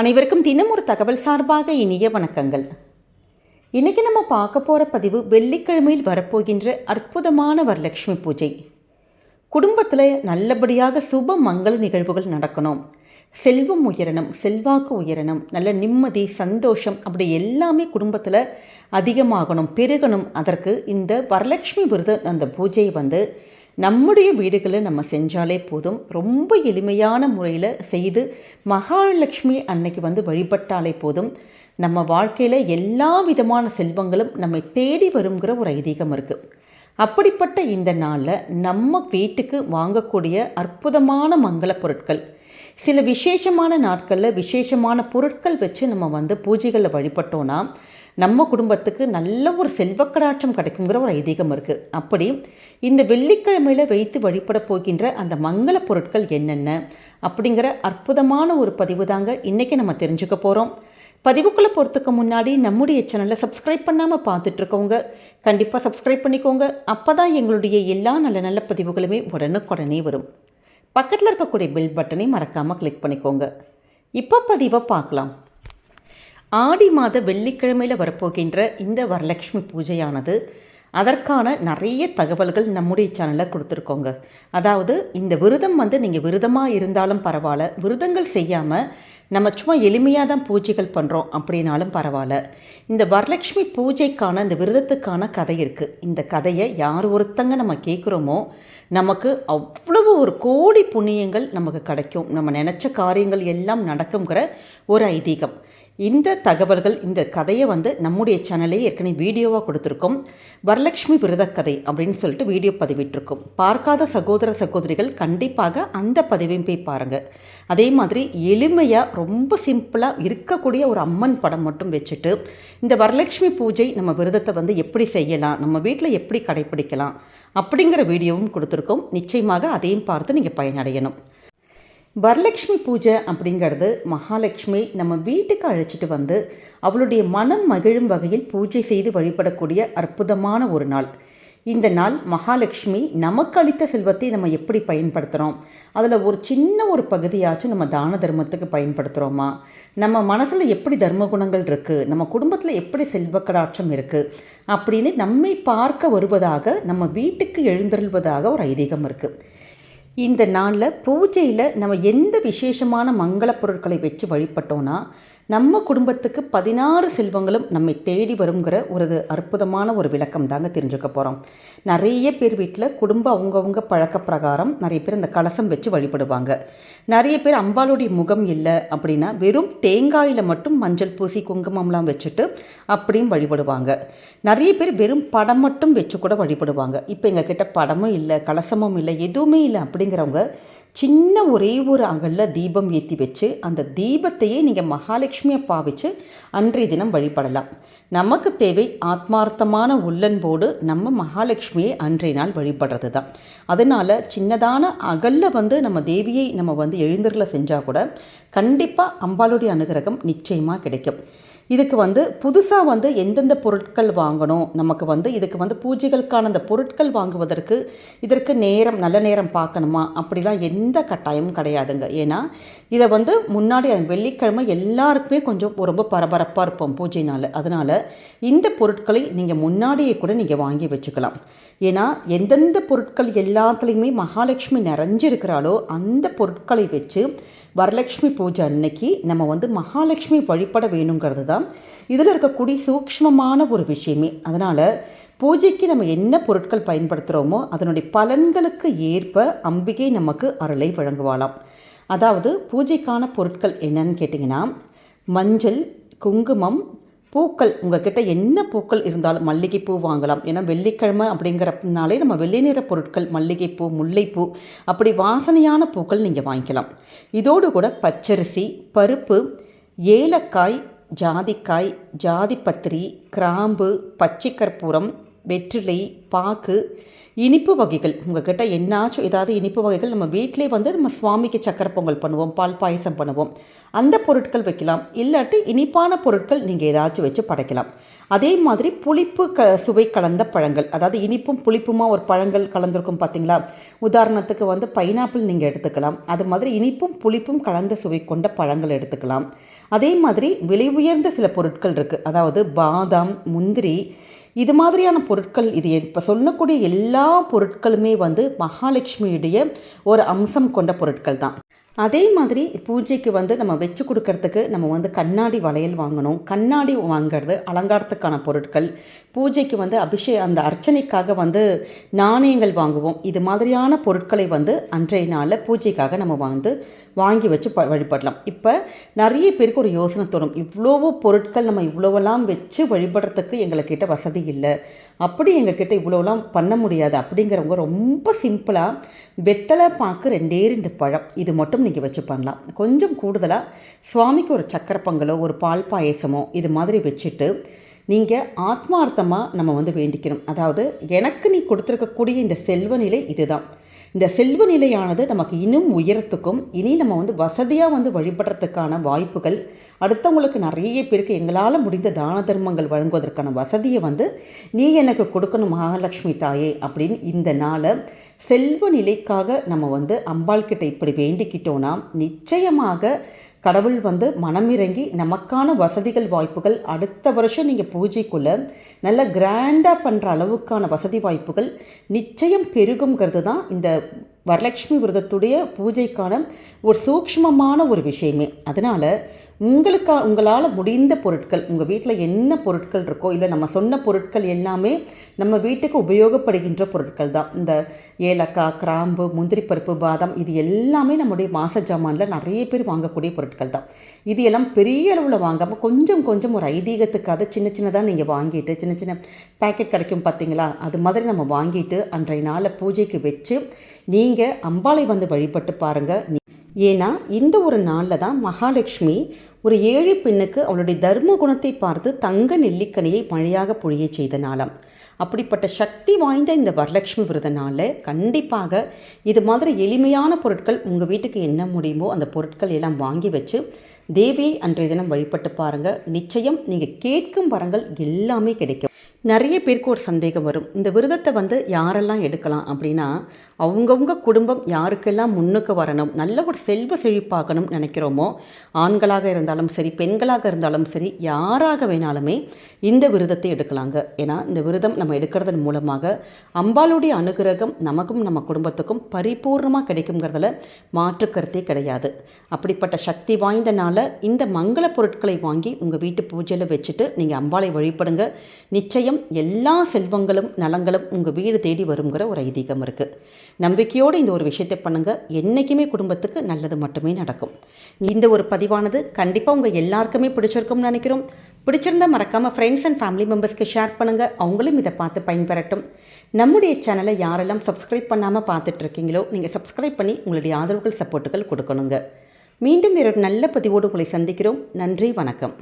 அனைவருக்கும் தினம் ஒரு தகவல் சார்பாக இனிய வணக்கங்கள். இன்றைக்கி நம்ம பார்க்க போகிற பதிவு வெள்ளிக்கிழமையில் வரப்போகின்ற அற்புதமான வரலட்சுமி பூஜை. குடும்பத்தில் நல்லபடியாக சுப மங்கள நிகழ்வுகள் நடக்கணும். செல்வம் உயரணும் செல்வாக்கு உயரணும் நல்ல நிம்மதி சந்தோஷம் அப்படி எல்லாமே குடும்பத்தில் அதிகமாகணும் பெருகணும். அதற்கு இந்த வரலட்சுமி விருது அந்த பூஜையை வந்து நம்முடைய வீடுகளில் நம்ம செஞ்சாலே போதும். ரொம்ப எளிமையான முறையில் செய்து மகாலட்சுமி அன்னைக்கு வந்து வழிபட்டாலே போதும். நம்ம வாழ்க்கையில் எல்லா விதமான செல்வங்களும் நம்மை தேடி வருங்கிற ஒரு ஐதீகம் இருக்குது அப்படிப்பட்ட இந்த நாளில் நம்ம வீட்டுக்கு வாங்கக்கூடிய அற்புதமான மங்கள பொருட்கள். சில விசேஷமான நாட்களில் விசேஷமான பொருட்கள் வச்சு நம்ம வந்து பூஜைகளில் வழிபட்டோன்னா நம்ம குடும்பத்துக்கு நல்ல ஒரு செல்வக்கடாற்றம் கிடைக்குங்கிற ஒரு ஐதீகம் இருக்குது அப்படி இந்த வெள்ளிக்கிழமையில் வைத்து வழிபட போகின்ற அந்த மங்கள பொருட்கள் என்னென்ன அப்படிங்கிற அற்புதமான ஒரு பதிவு தாங்க இன்றைக்கி நம்ம தெரிஞ்சுக்க போகிறோம் பதிவுக்குள்ளே போகிறதுக்கு முன்னாடி நம்முடைய சேனலை சப்ஸ்கிரைப் பண்ணாமல் பார்த்துட்ருக்கோங்க கண்டிப்பாக சப்ஸ்கிரைப் பண்ணிக்கோங்க. அப்போ தான் எங்களுடைய எல்லா நல்ல நல்ல பதிவுகளுமே உடனுக்குடனே வரும். பக்கத்தில் இருக்கக்கூடிய பெல் பட்டனை மறக்காமல் கிளிக் பண்ணிக்கோங்க. இப்போ பதிவை பார்க்கலாம். ஆடி மாத வெள்ளிக்கிழமையில் வரப்போகின்ற இந்த வரலட்சுமி பூஜையானது அதற்கான நிறைய தகவல்கள் நம்முடைய சேனலில் கொடுத்துருக்கோங்க. அதாவது இந்த விரதம் வந்து நீங்கள் விரதமாக இருந்தாலும் பரவாயில்ல விரதங்கள் செய்யாமல் நம்ம சும்மா எளிமையாக தான் பூஜைகள் பண்ணுறோம் அப்படின்னாலும் பரவாயில்ல. இந்த வரலட்சுமி பூஜைக்கான இந்த விரதத்துக்கான கதை இருக்குது இந்த கதையை யார் ஒருத்தங்க நம்ம கேட்குறோமோ நமக்கு அவ்வளவு ஒரு கோடி புண்ணியங்கள் நமக்கு கிடைக்கும். நம்ம நினச்ச காரியங்கள் எல்லாம் நடக்குங்கிற ஒரு ஐதீகம். இந்த தகவல்கள் இந்த கதையை வந்து நம்முடைய சேனலே ஏற்கனவே வீடியோவாக கொடுத்துருக்கோம். வரலட்சுமி விரதக்கதை அப்படின்னு சொல்லிட்டு வீடியோ பதிவிட்டிருக்கோம். பார்க்காத சகோதர சகோதரிகள் கண்டிப்பாக அந்த பதிவையும் போய் பாருங்கள் அதே மாதிரி எளிமையாக ரொம்ப சிம்பிளாக இருக்கக்கூடிய ஒரு அம்மன் படம் மட்டும் வச்சுட்டு இந்த வரலட்சுமி பூஜை நம்ம விரதத்தை வந்து எப்படி செய்யலாம் நம்ம வீட்டில் எப்படி கடைப்பிடிக்கலாம் அப்படிங்கிற வீடியோவும் கொடுத்துருக்கோம். நிச்சயமாக அதையும் பார்த்து நீங்கள் பயனடையணும். வரலட்சுமி பூஜை அப்படிங்கிறது மகாலட்சுமி நம்ம வீட்டுக்கு அழைச்சிட்டு வந்து அவளுடைய மனம் மகிழும் வகையில் பூஜை செய்து வழிபடக்கூடிய அற்புதமான ஒரு நாள். இந்த நாள் மகாலட்சுமி நமக்கு அளித்த செல்வத்தை நம்ம எப்படி பயன்படுத்துகிறோம் அதில் ஒரு சின்ன ஒரு பகுதியாச்சும் நம்ம தான தர்மத்துக்கு பயன்படுத்துகிறோமா நம்ம மனசில் எப்படி தர்ம குணங்கள் இருக்குது நம்ம குடும்பத்தில் எப்படி செல்வக்கடாட்சம் இருக்குது அப்படின்னு நம்மை பார்க்க வருவதாக நம்ம வீட்டுக்கு எழுந்தருள்வதாக ஒரு ஐதீகம் இருக்குது இந்த நாளில் பூஜையில் நம்ம எந்த விசேஷமான மங்கள பொருட்களை வச்சு வழிபட்டோன்னா நம்ம குடும்பத்துக்கு பதினாறு செல்வங்களும் நம்மை தேடி வருங்கிற ஒரு அற்புதமான ஒரு விளக்கம் தாங்க தெரிஞ்சுக்க போகிறோம் நிறைய பேர் வீட்டில் குடும்ப அவங்கவுங்க பழக்க பிரகாரம் நிறைய பேர் இந்த கலசம் வச்சு வழிபடுவாங்க. நிறைய பேர் அம்பாளுடைய முகம் இல்லை அப்படின்னா வெறும் தேங்காயில் மட்டும் மஞ்சள் பூசி குங்குமம்லாம் வச்சுட்டு அப்படியும் வழிபடுவாங்க. நிறைய பேர் வெறும் படம் மட்டும் வச்சு கூட வழிபடுவாங்க. இப்போ எங்கள் கிட்ட படமும் இல்லை கலசமும் இல்லை எதுவுமே இல்லை அப்படிங்கிறவங்க சின்ன ஒரே ஒரு அகலில் தீபம் ஏற்றி வச்சு அந்த தீபத்தையே நீங்கள் மகாலட்சுமியை பாவிச்சு அன்றைய தினம் வழிபடலாம். நமக்கு தேவை ஆத்மார்த்தமான உள்ளன்போடு நம்ம மகாலட்சுமியை அன்றைய நாள் வழிபடுறது தான் அதனால் சின்னதான அகலில் வந்து நம்ம தேவியை நம்ம வந்து எழுந்தரில் செஞ்சால் கூட கண்டிப்பாக அம்பாளுடைய அனுகிரகம் நிச்சயமாக கிடைக்கும். இதுக்கு வந்து புதுசாக வந்து எந்தெந்த பொருட்கள் வாங்கணும்? நமக்கு வந்து இதுக்கு வந்து பூஜைகளுக்கான அந்த பொருட்கள் வாங்குவதற்கு இதற்கு நேரம் நல்ல நேரம் பார்க்கணுமா? அப்படிலாம் எந்த கட்டாயமும் கிடையாதுங்க. ஏன்னா இதை வந்து முன்னாடி வெள்ளிக்கிழமை எல்லாருக்குமே கொஞ்சம் ரொம்ப பரபரப்பாக இருப்போம் பூஜை நாள். அதனால் இந்த பொருட்களை நீங்கள் முன்னாடியே கூட நீங்கள் வாங்கி வச்சுக்கலாம். ஏன்னா எந்தெந்த பொருட்கள் எல்லாத்துலேயுமே மகாலட்சுமி நிறைஞ்சிருக்கிறாளோ அந்த பொருட்களை வச்சு வரலட்சுமி பூஜை அன்னைக்கு நம்ம வந்து மகாலட்சுமி வழிபட வேணுங்கிறது தான் இதில் இருக்கக்கூடிய சூக்ஷ்மமான ஒரு விஷயமே. அதனால் பூஜைக்கு நம்ம என்ன பொருட்கள் பயன்படுத்துகிறோமோ அதனுடைய பலன்களுக்கு ஏற்ப அம்பிகை நமக்கு அருளை வழங்குவாளாம். அதாவது பூஜைக்கான பொருட்கள் என்னன்னு கேட்டிங்கன்னா மஞ்சள் குங்குமம் பூக்கள் உங்ககிட்ட என்ன பூக்கள் இருந்தாலும் மல்லிகைப்பூ வாங்கலாம். ஏன்னா வெள்ளிக்கிழமை அப்படிங்கிறனாலே நம்ம வெள்ளை நிற பொருட்கள் மல்லிகைப்பூ முல்லைப்பூ அப்படி வாசனையான பூக்கள் நீங்கள் வாங்கிக்கலாம். இதோடு கூட பச்சரிசி பருப்பு ஏலக்காய் ஜாதிக்காய் ஜாதிப்பத்திரி கிராம்பு பச்சை கற்பூரம் வெற்றிலை பாக்கு இனிப்பு வகைகள். உங்ககிட்ட என்னாச்சும் ஏதாவது இனிப்பு வகைகள் நம்ம வீட்டிலே வந்து நம்ம சுவாமிக்கு சக்கரை பொங்கல் பண்ணுவோம் பால் பாயசம் பண்ணுவோம். அந்த பொருட்கள் வைக்கலாம். இல்லாட்டி இனிப்பான பொருட்கள் நீங்கள் ஏதாச்சும் வச்சு படைக்கலாம். அதே மாதிரி புளிப்பு க சுவை கலந்த பழங்கள். அதாவது இனிப்பும் புளிப்புமா ஒரு பழங்கள் கலந்துருக்கும் பார்த்தீங்களா உதாரணத்துக்கு வந்து பைனாப்பிள் நீங்கள் எடுத்துக்கலாம். அது மாதிரி இனிப்பும் புளிப்பும் கலந்த சுவை கொண்ட பழங்கள் எடுத்துக்கலாம். அதே மாதிரி விலை உயர்ந்த சில பொருட்கள் இருக்குது அதாவது பாதாம் முந்திரி இது மாதிரியான பொருட்கள் இது இப்போ சொல்லக்கூடிய எல்லா பொருட்களுமே வந்து மகாலட்சுமியுடைய ஒரு அம்சம் கொண்ட பொருட்கள் தான் அதே மாதிரி பூஜைக்கு வந்து நம்ம வச்சு கொடுக்கறதுக்கு நம்ம வந்து கண்ணாடி வளையல் வாங்கணும். கண்ணாடி வாங்கிறது அலங்காரத்துக்கான பொருட்கள். பூஜைக்கு வந்து அபிஷேக அந்த அர்ச்சனைக்காக வந்து நாணயங்கள் வாங்குவோம். இது மாதிரியான பொருட்களை வந்து அன்றைய நாளில் பூஜைக்காக நம்ம வந்து வாங்கி வச்சு ப வழிபடலாம். இப்போ நிறைய பேருக்கு ஒரு யோசனை தோணும். இவ்வளோவோ பொருட்கள் நம்ம இவ்வளோவெல்லாம் வச்சு வழிபடுறதுக்கு எங்கள்கிட்ட வசதி இல்லை. அப்படி எங்ககிட்ட இவ்வளோலாம் பண்ண முடியாது. அப்படிங்கிறவங்க ரொம்ப சிம்பிளாக வெத்தலை பாக்கு ரெண்டே ரெண்டு பழம். இது மட்டும் நீங்கள் வச்சு பண்ணலாம். கொஞ்சம் கூடுதலாக சுவாமிக்கு ஒரு சக்கரை பொங்கலோ ஒரு பால் பாயசமோ இது மாதிரி வச்சுட்டு நீங்கள் ஆத்மார்த்தமாக நம்ம வந்து வேண்டிக்கணும். அதாவது எனக்கு நீ கொடுத்துருக்கக்கூடிய இந்த செல்வ நிலை இதுதான். இந்த செல்வ நிலையானது நமக்கு இன்னும் உயரத்துக்கும் இனி நம்ம வந்து வசதியாக வந்து வழிபடுறதுக்கான வாய்ப்புகள். அடுத்தவங்களுக்கு நிறைய பேருக்கு எங்களால் முடிந்த தான தர்மங்கள் வழங்குவதற்கான வசதியை வந்து நீ எனக்கு கொடுக்கணும் மகாலட்சுமி தாயே அப்படின்னு இந்த நாளை செல்வ நிலைக்காக நம்ம வந்து அம்பாள் கிட்ட இப்படி வேண்டிக்கிட்டோன்னா நிச்சயமாக கடவுள் வந்து மனமிறங்கி நமக்கான வசதிகள் வாய்ப்புகள் அடுத்த வருஷம் நீங்கள் பூஜைக்குள்ளே நல்ல கிராண்டாக பண்ணுற அளவுக்கான வசதி வாய்ப்புகள் நிச்சயம் பெருகுங்கிறது தான் இந்த வரலட்சுமி விரதத்துடைய பூஜைக்கான ஒரு சூக்ஷ்மமான ஒரு விஷயமே. அதனால் உங்களுக்கா உங்களால் முடிந்த பொருட்கள் உங்கள் வீட்டில் என்ன பொருட்கள் இருக்கோ இல்லை நம்ம சொன்ன பொருட்கள் எல்லாமே நம்ம வீட்டுக்கு உபயோகப்படுகின்ற பொருட்கள் தான். இந்த ஏலக்காய் கிராம்பு முந்திரி பருப்பு பாதாம் இது எல்லாமே நம்முடைய மாச ஜாமானில் நிறைய பேர் வாங்கக்கூடிய பொருட்கள் தான். இது எல்லாம் பெரிய அளவில் வாங்காமல் கொஞ்சம் கொஞ்சம் ஒரு ஐதீகத்துக்காக சின்ன சின்னதாக நீங்கள் வாங்கிட்டு சின்ன சின்ன பேக்கெட் கிடைக்கும் பார்த்தீங்களா அது மாதிரி நம்ம வாங்கிட்டு அன்றைய நாளில் பூஜைக்கு வச்சு நீங்கள் அம்பாளை வந்து வழிபட்டு பாருங்கள் ஏன்னா இந்த ஒரு நாளில் தான் மகாலட்சுமி ஒரு ஏழை பெண்ணுக்கு அவளுடைய தர்ம குணத்தை பார்த்து தங்க நெல்லிக்கனியை மழையாக பொழிய செய்த நாளம். அப்படிப்பட்ட சக்தி வாய்ந்த இந்த வரலட்சுமி விரத நாளில் கண்டிப்பாக இது மாதிரி எளிமையான பொருட்கள் உங்கள் வீட்டுக்கு என்ன முடியுமோ அந்த பொருட்கள் எல்லாம் வாங்கி வச்சு தேவியை அன்றைய தினம் வழிபட்டு பாருங்கள் நிச்சயம் நீங்கள் கேட்கும் வரங்கள் எல்லாமே கிடைக்கும். நிறைய பேருக்கு ஒரு சந்தேகம் வரும். இந்த விரதத்தை வந்து யாரெல்லாம் எடுக்கலாம் அப்படின்னா அவங்கவுங்க குடும்பம் யாருக்கெல்லாம் முன்னுக்கு வரணும் நல்ல ஒரு செல்வ செழிப்பாகணும்னு நினைக்கிறோமோ ஆண்களாக இருந்தாலும் சரி பெண்களாக இருந்தாலும் சரி யாராக வேணாலுமே இந்த விரதத்தை எடுக்கலாங்க. ஏன்னா இந்த விரதம் நம்ம எடுக்கிறதன் மூலமாக அம்பாளுடைய அனுகிரகம் நமக்கும் நம்ம குடும்பத்துக்கும் பரிபூர்ணமாக கிடைக்குங்கிறதுல மாற்று கருத்தே கிடையாது. அப்படிப்பட்ட சக்தி வாய்ந்தனால இந்த மங்கள பொருட்களை வாங்கி உங்கள் வீட்டு பூஜையில் வச்சுட்டு நீங்கள் அம்பாளை வழிபடுங்க. நிச்சயம் எல்லா செல்வங்களும் நலங்களும் உங்கள் வீடு தேடி வருங்கிற ஒரு ஐதீகம் இருக்குது நம்பிக்கையோடு இந்த ஒரு விஷயத்தை பண்ணுங்கள் என்றைக்குமே குடும்பத்துக்கு நல்லது மட்டுமே நடக்கும். இந்த ஒரு பதிவானது கண்டிப்பாக உங்கள் எல்லாருக்குமே பிடிச்சிருக்கும்னு நினைக்கிறோம். பிடிச்சிருந்தா மறக்காமல் ஃப்ரெண்ட்ஸ் அண்ட் ஃபேமிலி மெம்பர்ஸ்க்கு ஷேர் பண்ணுங்கள் அவங்களும் இதை பார்த்து பயன்பெறட்டும். நம்முடைய சேனலை யாரெல்லாம் சப்ஸ்கிரைப் பண்ணாமல் பார்த்துட்ருக்கீங்களோ நீங்கள் சப்ஸ்கிரைப் பண்ணி உங்களுடைய ஆதரவுகள் சப்போர்ட்டுகள் கொடுக்கணுங்க. மீண்டும் வேறொரு நல்ல பதிவோடு உங்களை சந்திக்கிறோம். நன்றி வணக்கம்.